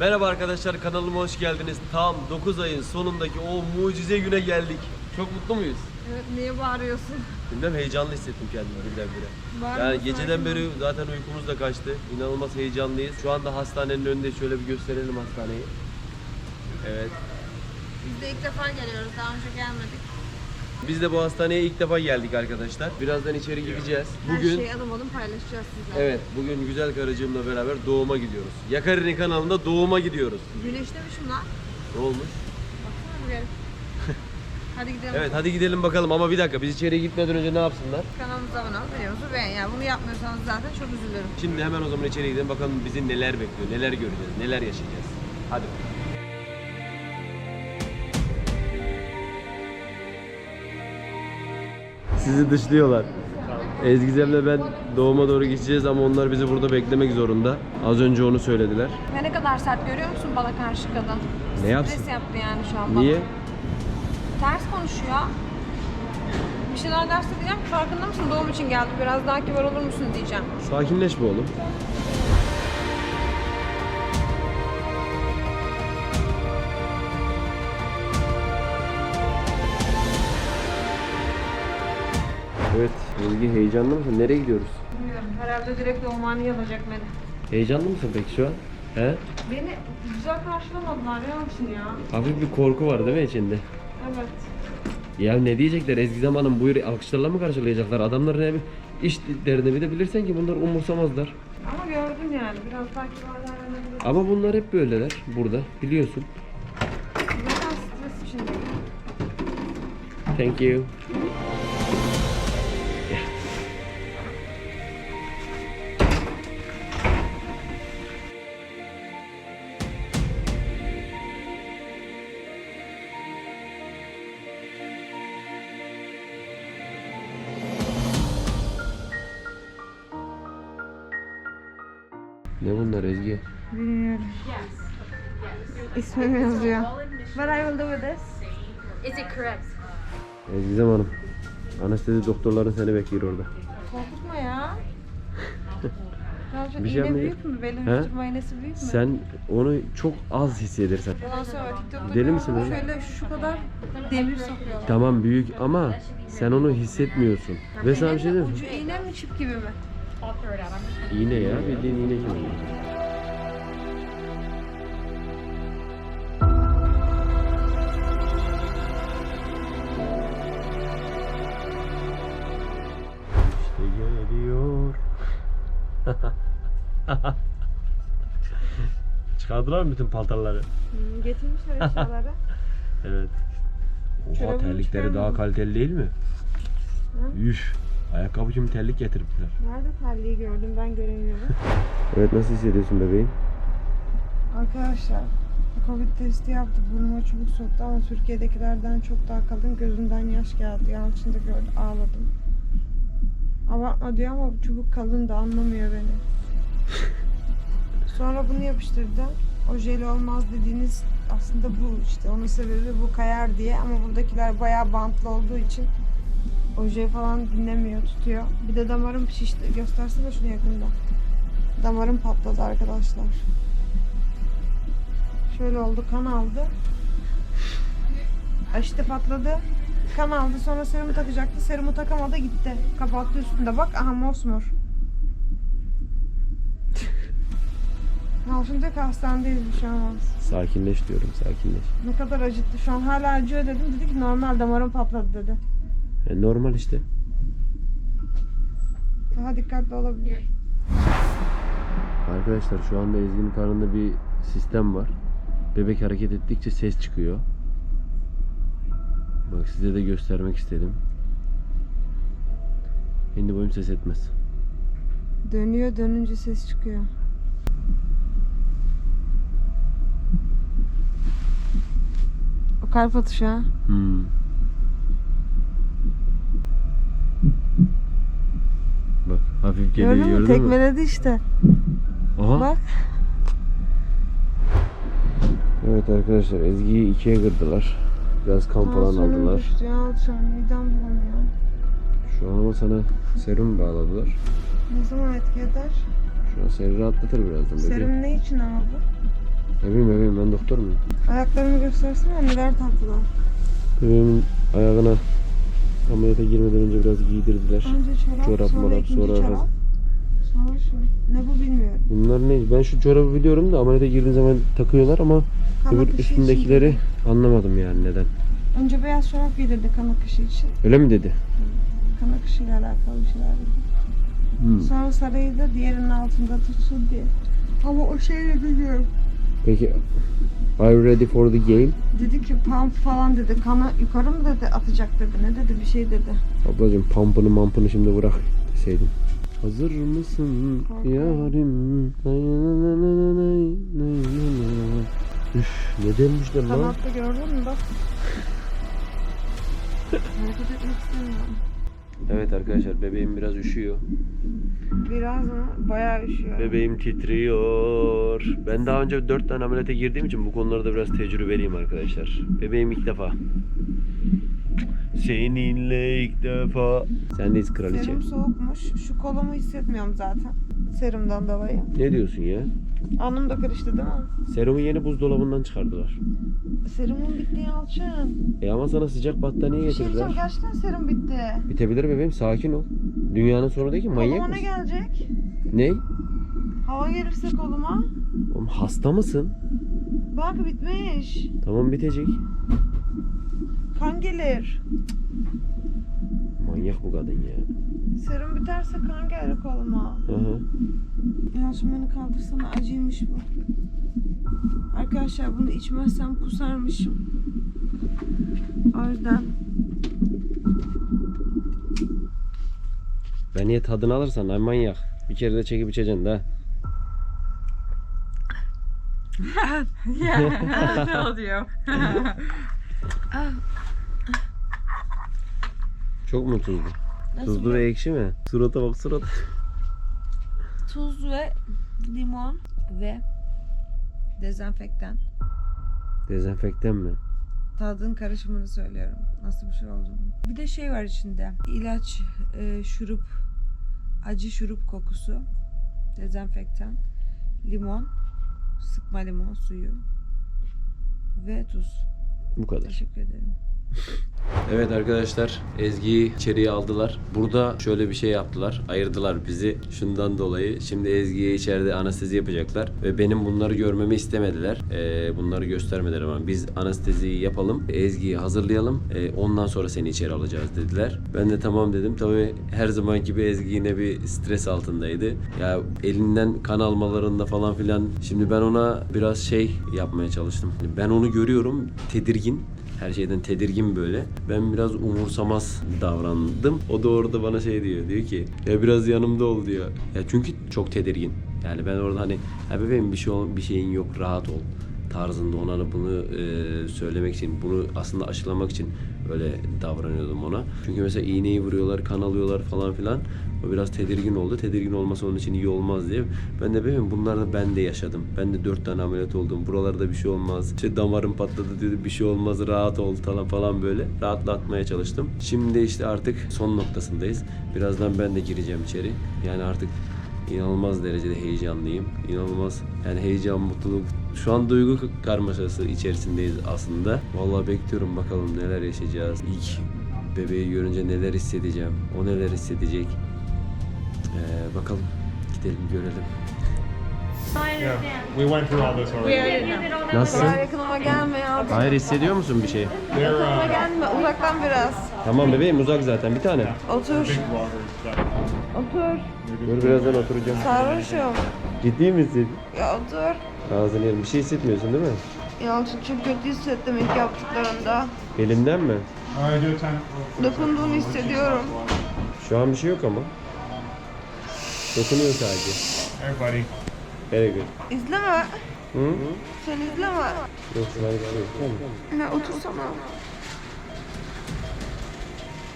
Merhaba arkadaşlar kanalıma hoş geldiniz. Tam 9 ayın sonundaki o mucize güne geldik. Çok mutlu muyuz? Evet, niye bağırıyorsun? Bilmem heyecanlı hissettim kendimi birdenbire. Bağırma, Yani geceden beri zaten uykumuz da kaçtı. İnanılmaz heyecanlıyız. Şu anda hastanenin önünde şöyle bir gösterelim hastaneyi. Evet. Biz de ilk defa geliyoruz, daha önce gelmedik. Biz de bu hastaneye ilk defa geldik arkadaşlar. Birazdan içeri gireceğiz. Her Bugün şeyi adım adım paylaşacağız sizlerle. Evet, bugün güzel karıcığımla beraber doğuma gidiyoruz. Yakarini kanalında doğuma gidiyoruz. Güneşlemiş bunlar. Ne olmuş? Baksana gelin. Hadi gidelim. Evet, hadi gidelim bakalım ama bir dakika biz içeriye gitmeden önce ne yapsınlar? Kanalımıza abone ol, videomuzu beğen. Yani bunu yapmıyorsanız zaten çok üzülürüm. Şimdi hemen o zaman içeri gidelim bakalım bizi neler bekliyor, neler göreceğiz, neler yaşayacağız. Hadi. Sizi dışlıyorlar. Ezgizem'le ben doğuma doğru geçeceğiz ama onlar bizi burada beklemek zorunda. Az önce onu söylediler. Ve ne kadar sert görüyor musun bana karşı kadın? Ne yapsın? Stres yaptı yani şu an bana. Niye? Ters konuşuyor. Bir şeyler derse diyeceğim farkında mısın doğum için geldi biraz daha kibar olur musun diyeceğim. Sakinleş be oğlum. Ezgi heyecanlı mısın? Nereye gidiyoruz? Bilmiyorum herhalde direkt doğumhaneye alacak beni. Heyecanlı mısın peki şu an? He? Beni güzel karşılamadılar ya musun ya? Hafif bir korku var değil mi içinde? Evet. Ya ne diyecekler? Ezgi Hanım buyur alkışlarla mı karşılayacaklar? Adamların hem iş derdini bir de bilirsen ki bunlar umursamazlar. Ama gördüm yani biraz daha kibarlar önebilir. Ama bunlar hep böyleler burada biliyorsun. Zaten stres içindeyim. Thank you. Ne bunlar Ezgi? Bilmiyorum. İsmim yazıyor. But I will do with this. Is it correct? Ezgizem Hanım. Anestezi doktorların seni bekliyor orada. Korkutma ya. Ne? Bir şey İğne büyük mü? Benim He? vücudum aynası büyük mü? Sen onu çok az hissedersen. Ondan sonra TikTok'ta Deli gördüm, misin oğlum? Şöyle şu kadar demir sokuyorlar. Tamam büyük ama sen onu hissetmiyorsun. Ve sana bir şey diyeyim mi? Ucu iğne mi çip gibi mi? İğne ya bildiğin iğne gibi. İşte geliyor. Çıkardılar mı bütün paltarları? Hmm, getirmişler eşyaları. Evet. Oha Çorabını terlikleri daha kaliteli değil mi? Hı? Üf. Ayakkabı için terlik getirmişler. Nerede terliği gördüm ben göremiyorum. Evet nasıl hissediyorsun bebeğim? Arkadaşlar Covid testi yaptı. Burnuma çubuk soktu ama Türkiye'dekilerden çok daha kalın. Gözümden yaş geldi. Yalçın da gördü. Ağladım. Abartma diyor ama çubuk kalın da anlamıyor beni. Sonra bunu yapıştırdı. Ojeli olmaz dediğiniz aslında bu işte. Onun sebebi bu kayar diye ama buradakiler bayağı bantlı olduğu için oje falan dinlemiyor, tutuyor. Bir de damarım şişti. Göstersene şunu yakında. Damarım patladı arkadaşlar. Şöyle oldu kan aldı. İşte patladı. Kan aldı sonra serumu takacaktı. Serumu takamadı gitti. Kapattı üstünde bak aha mosmor. Ki hastanedeyiz bir şey olmaz. Sakinleş diyorum sakinleş. Ne kadar acıttı şu an hala acıyor dedim. Dedi ki normal damarım patladı dedi. E, normal işte. Daha dikkatli olabilir. Arkadaşlar şu anda Ezgi'nin karnında bir sistem var. Bebek hareket ettikçe ses çıkıyor. Bak size de göstermek istedim. Hindi boyum ses etmez. Dönüyor dönünce ses çıkıyor. O kalp atışı ha. Hmm. Bak hafif geliyor Gördün mü? Tekmeledi işte. Aha. Bak. Evet arkadaşlar Ezgi'yi ikiye kırdılar. Biraz kan falan aldılar. düştü ya. Şu an midem bulanıyor. Şu an ama sana serum bağladılar. Ne zaman etki eder? Şu an seni rahatlatır birazdan. Serum ne için ama bu? Bebeğim bebeğim ben doktor muyum? Ayaklarımı göstersene neler taktılar. Bebeğimin ayağına ameliyata girmeden önce biraz giydirdiler. Önce çorap, Çorap, sonra ikinci sonra- çorap. Sonra şu. Ne bu bilmiyorum. Bunlar ne? Ben şu çorabı biliyorum da ameliyata girdiğin zaman takıyorlar ama Kan öbür için üstündekileri dedi. anlamadım yani neden. Önce beyaz çorap giydirdi kan akışı için. Öyle mi dedi? Kan akışıyla alakalı bir şeyler dedi. Hmm. Sonra sarıyı da diğerinin altında tutsun diye. Ama o şeyi bilmiyorum. Peki Are you ready for the game? Dedi ki pump falan dedi. Kanı yukarı mı dedi atacak dedi. Ne dedi bir şey dedi. Ablacığım pampını mampını şimdi bırak deseydin. Hazır mısın Korkuyorum. yarim? Üf ne demişler lan? Kanatta gördün mü bak. Hareket etmek istemiyorum. Evet arkadaşlar bebeğim biraz üşüyor. Biraz mı? Bayağı üşüyor. Bebeğim titriyor. Ben daha önce 4 tane ameliyata girdiğim için bu konularda biraz tecrübeliyim arkadaşlar. Bebeğim ilk defa. Seninle ilk defa. Sendeyiz kraliçe. Serum soğukmuş. Şu kolumu hissetmiyorum zaten. Serumdan dolayı. Ne diyorsun ya? Alnım da karıştı değil mi? Serumu yeni buzdolabından çıkardılar. Serumun bitti Yalçın. E ama sana sıcak battaniye Bir şey diyeceğim getirdiler. gerçekten serum bitti. Bitebilir bebeğim sakin ol. Dünyanın sonu değil ki manyak Koluma ne mısın? gelecek? Ne? Hava gelirse koluma. Oğlum hasta mısın? Bak bitmiş. Tamam bitecek. Kan gelir. Manyak bu kadın ya. Serum biterse kan gelir koluma. Hı hı. Yalçın beni kaldırsana acıymış bu. Arkadaşlar bunu içmezsem kusarmışım. O yüzden Ben niye tadını alırsan ay manyak. Bir kere de çekip içeceksin de. I told you. Çok mu tuzlu? Nasıl Tuzlu ve ekşi mi? Surata bak surata. tuz ve limon ve dezenfektan. Dezenfektan mı? Tadın karışımını söylüyorum. Nasıl bir şey olduğunu. Bir de şey var içinde. İlaç, e, şurup, acı şurup kokusu, dezenfektan, limon, sıkma limon suyu ve tuz. Bu kadar. Teşekkür ederim. Evet arkadaşlar Ezgi'yi içeriye aldılar. Burada şöyle bir şey yaptılar. Ayırdılar bizi şundan dolayı. Şimdi Ezgi'ye içeride anestezi yapacaklar. Ve benim bunları görmemi istemediler. Ee, bunları göstermediler ama biz anesteziyi yapalım. Ezgi'yi hazırlayalım. Ee, ondan sonra seni içeri alacağız dediler. Ben de tamam dedim. Tabii her zaman gibi Ezgi yine bir stres altındaydı. Ya elinden kan almalarında falan filan. Şimdi ben ona biraz şey yapmaya çalıştım. Ben onu görüyorum tedirgin her şeyden tedirgin böyle. Ben biraz umursamaz davrandım. O da orada bana şey diyor. Diyor ki ya biraz yanımda ol diyor. Ya çünkü çok tedirgin. Yani ben orada hani ya bebeğim bir şey ol- bir şeyin yok rahat ol tarzında ona da bunu e, söylemek için, bunu aslında aşılamak için öyle davranıyordum ona. Çünkü mesela iğneyi vuruyorlar, kan alıyorlar falan filan. O biraz tedirgin oldu. Tedirgin olması onun için iyi olmaz diye. Ben de bebeğim bunlar da ben de yaşadım. Ben de dört tane ameliyat oldum. Buralarda bir şey olmaz. İşte damarım patladı dedi bir şey olmaz rahat ol falan falan böyle. Rahatlatmaya çalıştım. Şimdi işte artık son noktasındayız. Birazdan ben de gireceğim içeri. Yani artık İnanılmaz derecede heyecanlıyım. İnanılmaz yani heyecan, mutluluk. Şu an duygu karmaşası içerisindeyiz aslında. Vallahi bekliyorum bakalım neler yaşayacağız. İlk bebeği görünce neler hissedeceğim. O neler hissedecek. Ee, bakalım gidelim görelim. Yeah, we went through all this already. Nasılsın? Yakınıma gelme ya. Hayır hissediyor musun bir şey? They're Yakınıma uh, gelme. Uzaktan biraz. Tamam bebeğim uzak zaten bir tane. Otur. big walkers. That, Otur. Dur birazdan oturacağım. Sarhoşum. Ciddi misin? Ya otur. Ağzını yerim. Bir şey hissetmiyorsun değil mi? Yalçın çok kötü hissettim ilk yaptıklarında. Elinden mi? Dokunduğunu hissediyorum. Şu an bir şey yok ama. Dokunuyor sadece. Everybody. Very good. İzleme. Hı? Sen izleme. Yok şu an bir şey yok. Tamam. Ya otursana.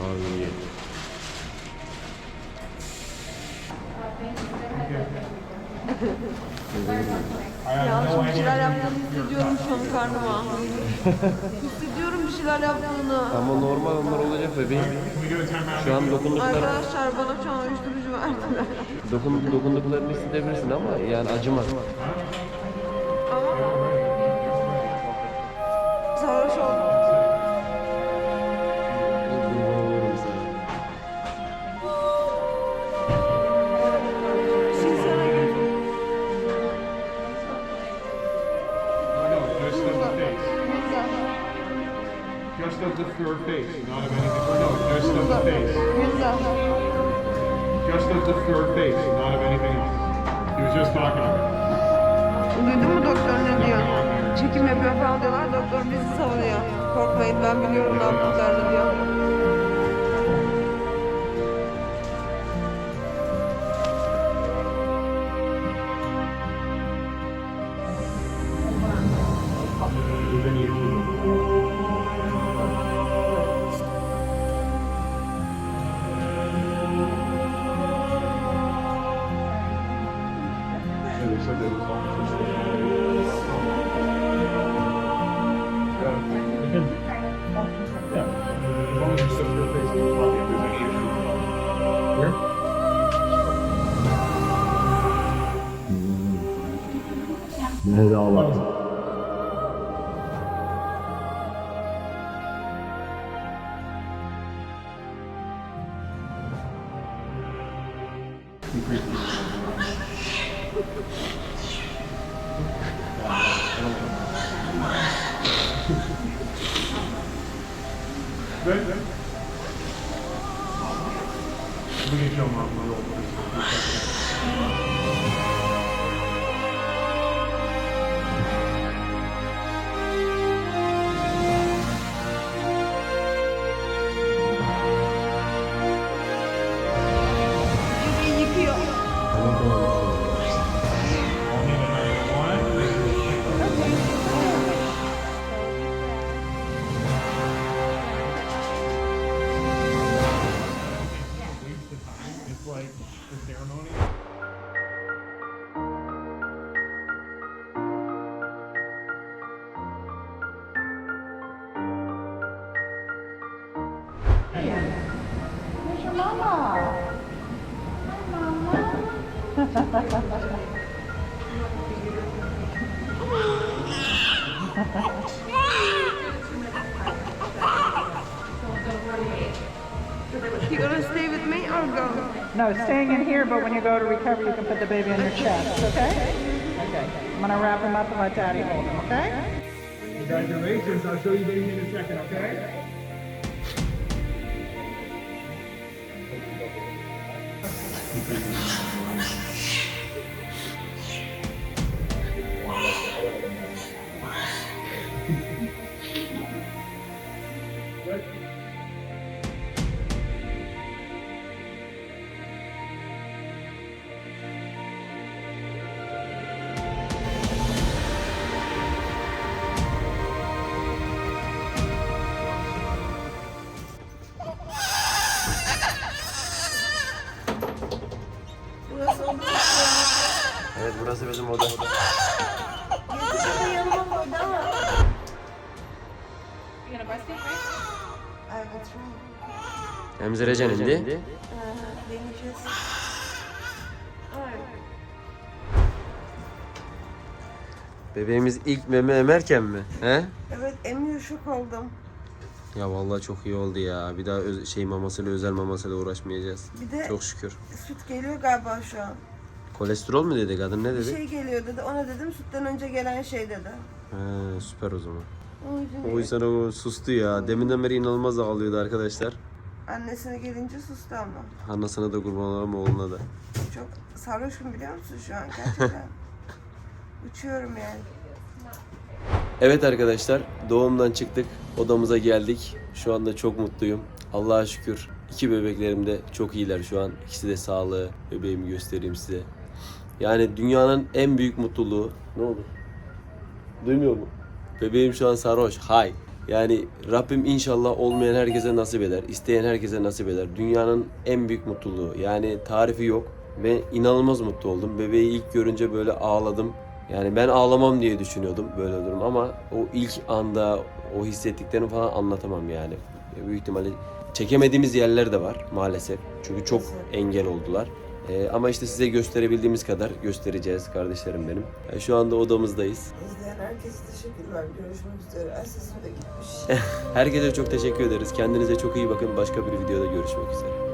Abi iyi. No Bir şeyler yaptığını hissediyorum şu an karnıma. hissediyorum bir şeyler yaptığını. Ama normal onlar olacak bebeğim. Şu an dokunduklar, Arkadaşlar bana şu an uyuşturucu verdiler. dokun, dokunduklarını hissedebilirsin ama yani acımaz. Face, not of anything. No, just of the face. Just of the your face, not of anything else. He was just talking to me. Duydun mu doktor ne diyor? Çekim yapıyor falan diyorlar. Doktor bizi savunuyor. Korkmayın ben biliyorum ne yaptıklarını diyor. お願いします。あの、No, staying in here, but when you go to recover, you can put the baby on your chest, okay? Okay. I'm gonna wrap him up and let daddy hold him, okay? Congratulations. I'll show you baby in a second, okay? Evet Emzireceksin şimdi. Deneyeceğiz. Bebeğimiz ilk meme emerken mi? He? Evet emiyor şok oldum. Ya vallahi çok iyi oldu ya. Bir daha öz- şey mamasıyla özel mamasıyla uğraşmayacağız. Bir de Çok şükür. süt geliyor galiba şu an. Kolesterol mu dedi kadın ne Bir dedi? şey geliyor dedi. Ona dedim sütten önce gelen şey dedi. He, süper o zaman. O yüzden O yüzden o sustu ya. Deminden beri inanılmaz ağlıyordu arkadaşlar. annesine gelince sustu ama. Anasına da kurban olalım oğluna da. Çok sarhoşum biliyor musun şu an gerçekten. Uçuyorum yani. Evet arkadaşlar doğumdan çıktık. Odamıza geldik. Şu anda çok mutluyum. Allah'a şükür. İki bebeklerim de çok iyiler şu an. İkisi de sağlığı. Bebeğimi göstereyim size. Yani dünyanın en büyük mutluluğu. Ne oldu? Duymuyor mu? Bebeğim şu an sarhoş. Hay. Yani Rabbim inşallah olmayan herkese nasip eder. isteyen herkese nasip eder. Dünyanın en büyük mutluluğu. Yani tarifi yok. Ve inanılmaz mutlu oldum. Bebeği ilk görünce böyle ağladım. Yani ben ağlamam diye düşünüyordum böyle durum ama o ilk anda o hissettiklerimi falan anlatamam yani. Büyük ihtimalle çekemediğimiz yerler de var maalesef. Çünkü çok engel oldular. Ee, ama işte size gösterebildiğimiz kadar göstereceğiz kardeşlerim benim. Ee, şu anda odamızdayız. İzleyen herkese teşekkürler. Görüşmek üzere. Sesim de gitmiş. Herkese çok teşekkür ederiz. Kendinize çok iyi bakın. Başka bir videoda görüşmek üzere.